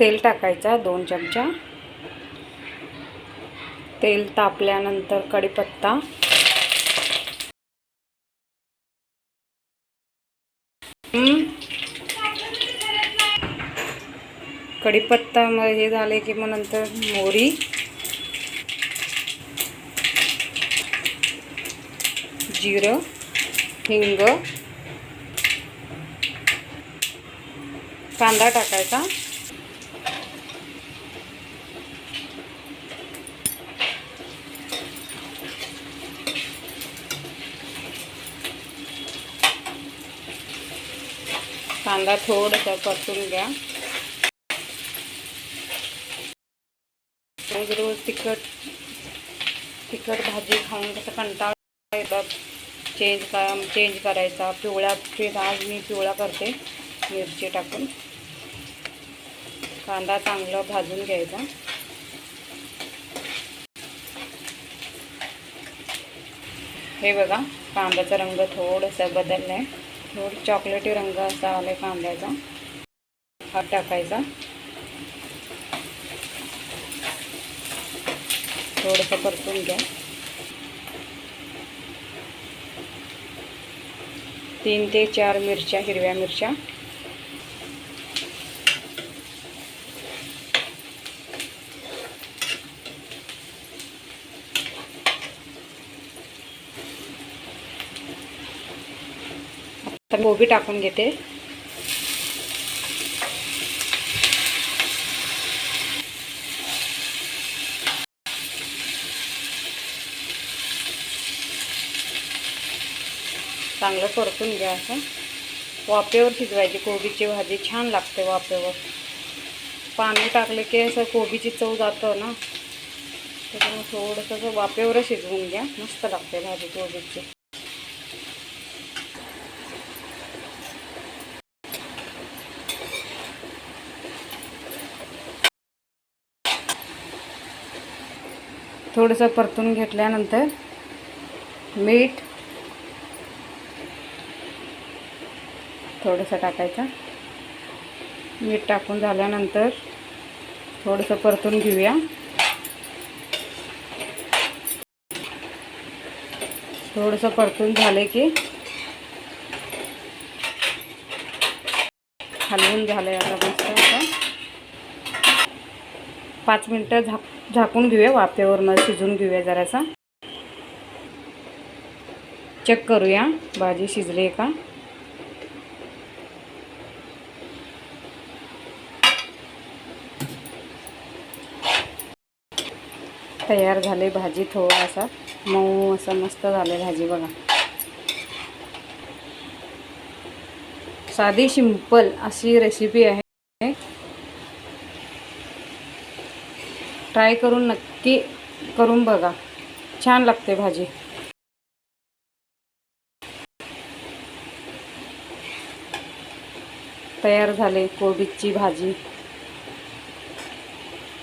तेल टाकायचा दोन चमचा. तेल तापल्यानंतर कढीपत्ता. हं. कढीपत्ता मग हे झाले की मग नंतर मोहरी. जिरं हिंग. कांदा टाकायचा. कांदा थोडासा परतून घ्या. रोज रोज तिखट तिखट भाजी खाऊन कसं कंटाळा येतात चेंज का चेंज करायचा पिवळा आज मी पिवळा करते मिरची टाकून. कांदा चांगला भाजून घ्यायचा. हे बघा कांद्याचा रंग थोडासा बदलला आहे थोडं चॉकलेटी रंग असा आला आहे कांद्याचा. हा टाकायचा. थोडंसं परतून घ्या. तीन ते चार मिरच्या हिरव्या मिरच्या. आता गोबी टाकून घेते. चांगलं परतून घ्या असं. वाफेवर शिजवायची कोबीची भाजी छान लागते वाफेवर. पाणी टाकले की असं कोबीची चव जातं ना. त्याच्यामुळे थोडंसं वाफेवरच शिजवून घ्या. मस्त लागते भाजी कोबीची. थोडंसं परतून घेतल्यानंतर मीठ थोडंसं टाकायचं. मीठ टाकून झाल्यानंतर थोडंसं परतून घेऊया. थोडंसं परतून झाले की हलवून झालं आता मस्त आता पाच मिनटं झाक झाकून घेऊया वाफेवरनं शिजून घेऊया जरासा. चेक करूया भाजी शिजली का? तयार झाले भाजी थोडासा. मऊ असं मस्त झाले भाजी बघा. साधी सिंपल अशी रेसिपी आहे. ट्राय करून नक्की करून बघा. छान लागते भाजी. तयार झाले कोबीची भाजी.